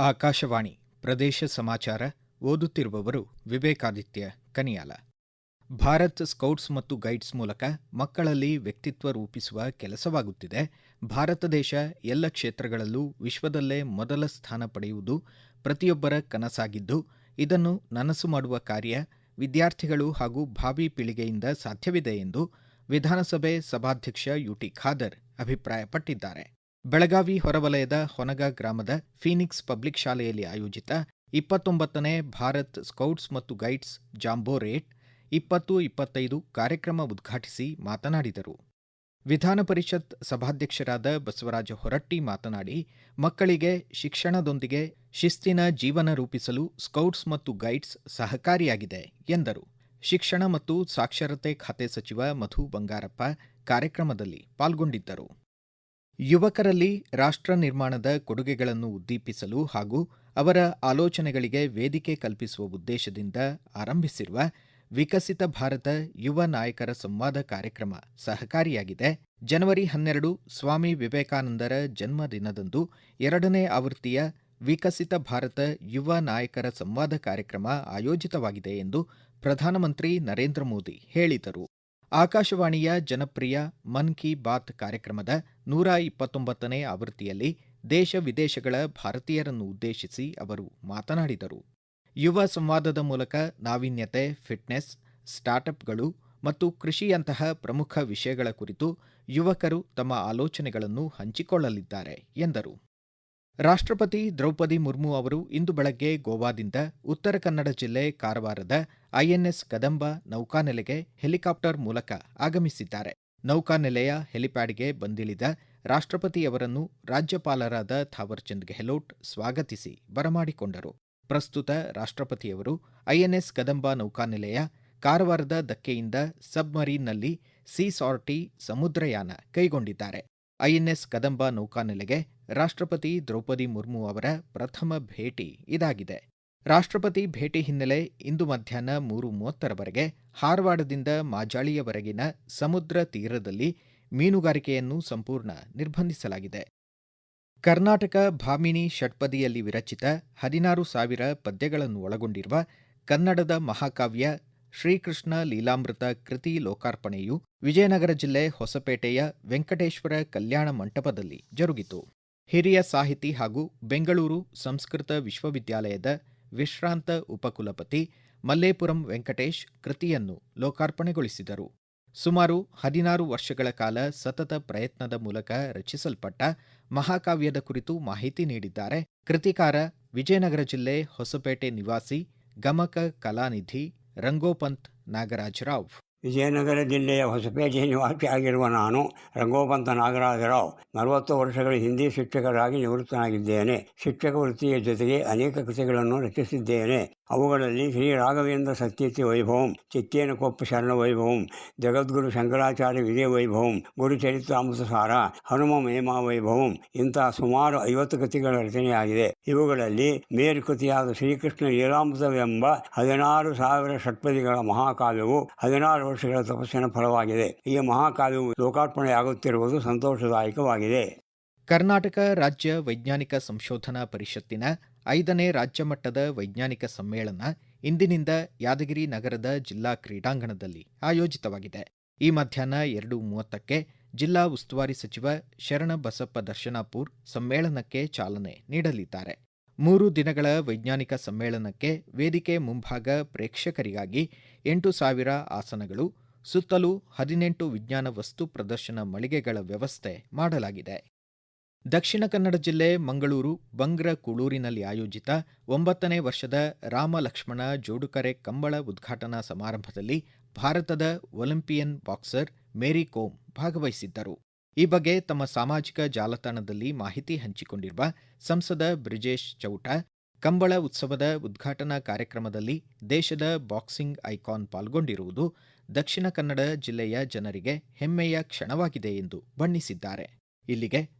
ಆಕಾಶವಾಣಿ ಪ್ರದೇಶ ಸಮಾಚಾರ ಓದುತ್ತಿರುವವರು ವಿವೇಕಾದಿತ್ಯ ಕನಿಯಾಲ. ಭಾರತ್ ಸ್ಕೌಟ್ಸ್ ಮತ್ತು ಗೈಡ್ಸ್ ಮೂಲಕ ಮಕ್ಕಳಲ್ಲಿ ವ್ಯಕ್ತಿತ್ವ ರೂಪಿಸುವ ಕೆಲಸವಾಗುತ್ತಿದೆ. ಭಾರತ ದೇಶ ಎಲ್ಲ ಕ್ಷೇತ್ರಗಳಲ್ಲೂ ವಿಶ್ವದಲ್ಲೇ ಮೊದಲ ಸ್ಥಾನ ಪಡೆಯುವುದು ಪ್ರತಿಯೊಬ್ಬರ ಕನಸಾಗಿದ್ದು, ಇದನ್ನು ನನಸು ಮಾಡುವ ಕಾರ್ಯ ವಿದ್ಯಾರ್ಥಿಗಳು ಹಾಗೂ ಭಾವಿ ಪೀಳಿಗೆಯಿಂದ ಸಾಧ್ಯವಿದೆ ಎಂದು ವಿಧಾನಸಭೆ ಸಭಾಧ್ಯಕ್ಷ ಯುಟಿ ಖಾದರ್ ಅಭಿಪ್ರಾಯಪಟ್ಟಿದ್ದಾರೆ. ಬೆಳಗಾವಿ ಹೊರವಲಯದ ಹೊನಗ ಗ್ರಾಮದ ಫೀನಿಕ್ಸ್ ಪಬ್ಲಿಕ್ ಶಾಲೆಯಲ್ಲಿ ಆಯೋಜಿತ ಇಪ್ಪತ್ತೊಂಬತ್ತನೇ ಭಾರತ್ ಸ್ಕೌಟ್ಸ್ ಮತ್ತು ಗೈಡ್ಸ್ ಜಾಂಬೋರೇಟ್ ಇಪ್ಪತ್ತು ಇಪ್ಪತ್ತೈದು ಕಾರ್ಯಕ್ರಮ ಉದ್ಘಾಟಿಸಿ ಮಾತನಾಡಿದರು. ವಿಧಾನ ಪರಿಷತ್ ಸಭಾಧ್ಯಕ್ಷರಾದ ಬಸವರಾಜ ಹೊರಟ್ಟಿ ಮಾತನಾಡಿ, ಮಕ್ಕಳಿಗೆ ಶಿಕ್ಷಣದೊಂದಿಗೆ ಶಿಸ್ತಿನ ಜೀವನ ರೂಪಿಸಲು ಸ್ಕೌಟ್ಸ್ ಮತ್ತು ಗೈಡ್ಸ್ ಸಹಕಾರಿಯಾಗಿದೆ, ಎಂದರು. ಶಿಕ್ಷಣ ಮತ್ತು ಸಾಕ್ಷರತೆ ಖಾತೆ ಸಚಿವ ಮಧು ಬಂಗಾರಪ್ಪ ಕಾರ್ಯಕ್ರಮದಲ್ಲಿ ಪಾಲ್ಗೊಂಡಿದ್ದರು. ಯುವಕರಲ್ಲಿ ರಾಷ್ಟ್ರ ನಿರ್ಮಾಣದ ಕೊಡುಗೆಗಳನ್ನು ಉದ್ದೀಪಿಸಲು ಹಾಗೂ ಅವರ ಆಲೋಚನೆಗಳಿಗೆ ವೇದಿಕೆ ಕಲ್ಪಿಸುವ ಉದ್ದೇಶದಿಂದ ಆರಂಭಿಸಿರುವ ವಿಕಸಿತ ಭಾರತ ಯುವ ನಾಯಕರ ಸಂವಾದ ಕಾರ್ಯಕ್ರಮ ಸಹಕಾರಿಯಾಗಿದೆ. ಜನವರಿ ಹನ್ನೆರಡು ಸ್ವಾಮಿ ವಿವೇಕಾನಂದರ ಜನ್ಮದಿನದಂದು ಎರಡನೇ ಆವೃತ್ತಿಯ ವಿಕಸಿತ ಭಾರತ ಯುವ ನಾಯಕರ ಸಂವಾದ ಕಾರ್ಯಕ್ರಮ ಆಯೋಜಿತವಾಗಿದೆ ಎಂದು ಪ್ರಧಾನಮಂತ್ರಿ ನರೇಂದ್ರ ಮೋದಿ ಹೇಳಿದರು. ಆಕಾಶವಾಣಿಯ ಜನಪ್ರಿಯ ಮನ್ ಕಿ ಬಾತ್ ಕಾರ್ಯಕ್ರಮದ ನೂರ ಇಪ್ಪತ್ತೊಂಬತ್ತನೇ ಆವೃತ್ತಿಯಲ್ಲಿ ದೇಶ ವಿದೇಶಗಳ ಭಾರತೀಯರನ್ನು ಉದ್ದೇಶಿಸಿ ಅವರು ಮಾತನಾಡಿದರು. ಯುವ ಸಂವಾದದ ಮೂಲಕ ನಾವೀನ್ಯತೆ, ಫಿಟ್ನೆಸ್, ಸ್ಟಾರ್ಟ್ಅಪ್ಗಳು ಮತ್ತು ಕೃಷಿಯಂತಹ ಪ್ರಮುಖ ವಿಷಯಗಳ ಕುರಿತು ಯುವಕರು ತಮ್ಮ ಆಲೋಚನೆಗಳನ್ನು ಹಂಚಿಕೊಳ್ಳಲಿದ್ದಾರೆ, ಎಂದರು. ರಾಷ್ಟ್ರಪತಿ ದ್ರೌಪದಿ ಮುರ್ಮು ಅವರು ಇಂದು ಬೆಳಗ್ಗೆ ಗೋವಾದಿಂದ ಉತ್ತರ ಕನ್ನಡ ಜಿಲ್ಲೆ ಕಾರವಾರದ ಐಎನ್ಎಸ್ ಕದಂಬ ನೌಕಾನೆಲೆಗೆ ಹೆಲಿಕಾಪ್ಟರ್ ಮೂಲಕ ಆಗಮಿಸಿದ್ದಾರೆ. ನೌಕಾನೆಲೆಯ ಹೆಲಿಪ್ಯಾಡ್ಗೆ ಬಂದಿಳಿದ ರಾಷ್ಟ್ರಪತಿಯವರನ್ನು ರಾಜ್ಯಪಾಲರಾದ ಥಾವರ್ಚಂದ್ ಗೆಹ್ಲೋಟ್ ಸ್ವಾಗತಿಸಿ ಬರಮಾಡಿಕೊಂಡರು. ಪ್ರಸ್ತುತ ರಾಷ್ಟ್ರಪತಿಯವರು ಐಎನ್ಎಸ್ ಕದಂಬ ನೌಕಾನೆಲೆಯ ಕಾರವಾರದ ದಕ್ಕೆಯಿಂದ ಸಬ್ಮರೀನ್ನಲ್ಲಿ ಸಿ ಸಾರ್ಟಿ ಸಮುದ್ರಯಾನ ಕೈಗೊಂಡಿದ್ದಾರೆ. ಐಎನ್ಎಸ್ ಕದಂಬ ನೌಕಾನೆಲೆಗೆ ರಾಷ್ಟ್ರಪತಿ ದ್ರೌಪದಿ ಮುರ್ಮು ಅವರ ಪ್ರಥಮ ಭೇಟಿ ಇದಾಗಿದೆ. ರಾಷ್ಟ್ರಪತಿ ಭೇಟಿ ಹಿನ್ನೆಲೆ ಇಂದು ಮಧ್ಯಾಹ್ನ ಮೂರು ಮೂವತ್ತರವರೆಗೆ ಹಾರವಾಡದಿಂದ ಮಾಜಾಳಿಯವರೆಗಿನ ಸಮುದ್ರ ತೀರದಲ್ಲಿ ಮೀನುಗಾರಿಕೆಯನ್ನು ಸಂಪೂರ್ಣ ನಿರ್ಬಂಧಿಸಲಾಗಿದೆ. ಕರ್ನಾಟಕ ಭಾಮಿನಿ ಷಟ್ಪದಿಯಲ್ಲಿ ವಿರಚಿತ ಹದಿನಾರು ಸಾವಿರ ಪದ್ಯಗಳನ್ನು ಒಳಗೊಂಡಿರುವ ಕನ್ನಡದ ಮಹಾಕಾವ್ಯ ಶ್ರೀಕೃಷ್ಣ ಲೀಲಾಮೃತ ಕೃತಿ ಲೋಕಾರ್ಪಣೆಯು ವಿಜಯನಗರ ಜಿಲ್ಲೆ ಹೊಸಪೇಟೆಯ ವೆಂಕಟೇಶ್ವರ ಕಲ್ಯಾಣ ಮಂಟಪದಲ್ಲಿ ಜರುಗಿತು. ಹಿರಿಯ ಸಾಹಿತಿ ಹಾಗೂ ಬೆಂಗಳೂರು ಸಂಸ್ಕೃತ ವಿಶ್ವವಿದ್ಯಾಲಯದ ವಿಶ್ರಾಂತ ಉಪಕುಲಪತಿ ಮಲ್ಲೇಪುರಂ ವೆಂಕಟೇಶ್ ಕೃತಿಯನ್ನು ಲೋಕಾರ್ಪಣೆಗೊಳಿಸಿದರು. ಸುಮಾರು ಹದಿನಾರು ವರ್ಷಗಳ ಕಾಲ ಸತತ ಪ್ರಯತ್ನದ ಮೂಲಕ ರಚಿಸಲ್ಪಟ್ಟ ಮಹಾಕಾವ್ಯದ ಕುರಿತು ಮಾಹಿತಿ ನೀಡಿದ್ದಾರೆ ಕೃತಿಕಾರ ವಿಜಯನಗರ ಜಿಲ್ಲೆ ಹೊಸಪೇಟೆ ನಿವಾಸಿ ಗಮಕ ಕಲಾನಿಧಿ ರಂಗೋಪಂತ್ ನಾಗರಾಜರಾವ್ ವಿಜಯನಗರ ಜಿಲ್ಲೆಯ ಹೊಸಪೇಟೆ ನಿವಾಸಿಯಾಗಿರುವ ನಾನು ರಂಗೋಪಂತ ನಾಗರಾಜರಾವ್. ನಲವತ್ತು ವರ್ಷಗಳ ಹಿಂದಿ ಶಿಕ್ಷಕರಾಗಿ ನಿವೃತ್ತನಾಗಿದ್ದೇನೆ. ಶಿಕ್ಷಕ ವೃತ್ತಿಯ ಜೊತೆಗೆ ಅನೇಕ ಕೃತಿಗಳನ್ನು ರಚಿಸಿದ್ದೇನೆ. ಅವುಗಳಲ್ಲಿ ಶ್ರೀ ರಾಘವೇಂದ್ರ ಸತ್ಯತಿ ವೈಭವಂ ಚಿಕ್ಕೇನಕೊಪ್ಪ ಶರಣ ವೈಭವಂ, ಜಗದ್ಗುರು ಶಂಕರಾಚಾರ್ಯ ವಿಜಯ ವೈಭವಂ ಗುರುಚರಿತ್ರಾಮೃತ ಸಾರ, ಹನುಮ ಮೇಮಾ ವೈಭವಂ ಇಂತಹ ಸುಮಾರು ಐವತ್ತು ಕೃತಿಗಳ ರಚನೆಯಾಗಿದೆ. ಇವುಗಳಲ್ಲಿ ಮೇರು ಕೃತಿಯಾದ ಶ್ರೀಕೃಷ್ಣ ಲೀಲಾಮೃತವೆಂಬ ಹದಿನಾರು ಸಾವಿರ ಷಟ್ಪದಿಗಳ ಮಹಾಕಾವ್ಯವು ಹದಿನಾರು ವರ್ಷಗಳ ತಪಸ್ಸಿನ ಫಲವಾಗಿದೆ. ಈ ಮಹಾಕಾವ್ಯವು ಲೋಕಾರ್ಪಣೆಯಾಗುತ್ತಿರುವುದು ಸಂತೋಷದಾಯಕವಾಗಿದೆ. ಕರ್ನಾಟಕ ರಾಜ್ಯ ವೈಜ್ಞಾನಿಕ ಸಂಶೋಧನಾ ಪರಿಷತ್ತಿನ ಐದನೇ ರಾಜ್ಯ ಮಟ್ಟದ ವೈಜ್ಞಾನಿಕ ಸಮ್ಮೇಳನ ಇಂದಿನಿಂದ ಯಾದಗಿರಿ ನಗರದ ಜಿಲ್ಲಾ ಕ್ರೀಡಾಂಗಣದಲ್ಲಿ ಆಯೋಜಿತವಾಗಿದೆ. ಈ ಮಧ್ಯಾಹ್ನ ಎರಡು ಮೂವತ್ತಕ್ಕೆ ಜಿಲ್ಲಾ ಉಸ್ತುವಾರಿ ಸಚಿವ ಶರಣ ಬಸಪ್ಪ ದರ್ಶನಾಪುರ್ ಸಮ್ಮೇಳನಕ್ಕೆ ಚಾಲನೆ ನೀಡಲಿದ್ದಾರೆ. ಮೂರು ದಿನಗಳ ವೈಜ್ಞಾನಿಕ ಸಮ್ಮೇಳನಕ್ಕೆ ವೇದಿಕೆ ಮುಂಭಾಗ ಪ್ರೇಕ್ಷಕರಿಗಾಗಿ ಎಂಟು ಸಾವಿರ ಆಸನಗಳು, ಸುತ್ತಲೂ ಹದಿನೆಂಟು ವಿಜ್ಞಾನ ವಸ್ತು ಪ್ರದರ್ಶನ ಮಳಿಗೆಗಳ ವ್ಯವಸ್ಥೆ ಮಾಡಲಾಗಿದೆ. ದಕ್ಷಿಣ ಕನ್ನಡ ಜಿಲ್ಲೆ ಮಂಗಳೂರು ಬಂಗ್ರ ಕುಳೂರಿನಲ್ಲಿ ಆಯೋಜಿತ ಒಂಬತ್ತನೇ ವರ್ಷದ ರಾಮ ಲಕ್ಷ್ಮಣ ಜೋಡುಕರೆ ಕಂಬಳ ಉದ್ಘಾಟನಾ ಸಮಾರಂಭದಲ್ಲಿ ಭಾರತದ ಒಲಿಂಪಿಯನ್ ಬಾಕ್ಸರ್ ಮೇರಿ ಕೋಮ್ ಭಾಗವಹಿಸಿದ್ದರು. ಈ ಬಗ್ಗೆ ತಮ್ಮ ಸಾಮಾಜಿಕ ಜಾಲತಾಣದಲ್ಲಿ ಮಾಹಿತಿ ಹಂಚಿಕೊಂಡಿರುವ ಸಂಸದ ಬ್ರಿಜೇಶ್ ಚೌಟ, ಕಂಬಳ ಉತ್ಸವದ ಉದ್ಘಾಟನಾ ಕಾರ್ಯಕ್ರಮದಲ್ಲಿ ದೇಶದ ಬಾಕ್ಸಿಂಗ್ ಐಕಾನ್ ಪಾಲ್ಗೊಂಡಿರುವುದು ದಕ್ಷಿಣ ಕನ್ನಡ ಜಿಲ್ಲೆಯ ಜನರಿಗೆ ಹೆಮ್ಮೆಯ ಕ್ಷಣವಾಗಿದೆ ಎಂದು ಬಣ್ಣಿಸಿದ್ದಾರೆ. ಇಲ್ಲಿಗೆ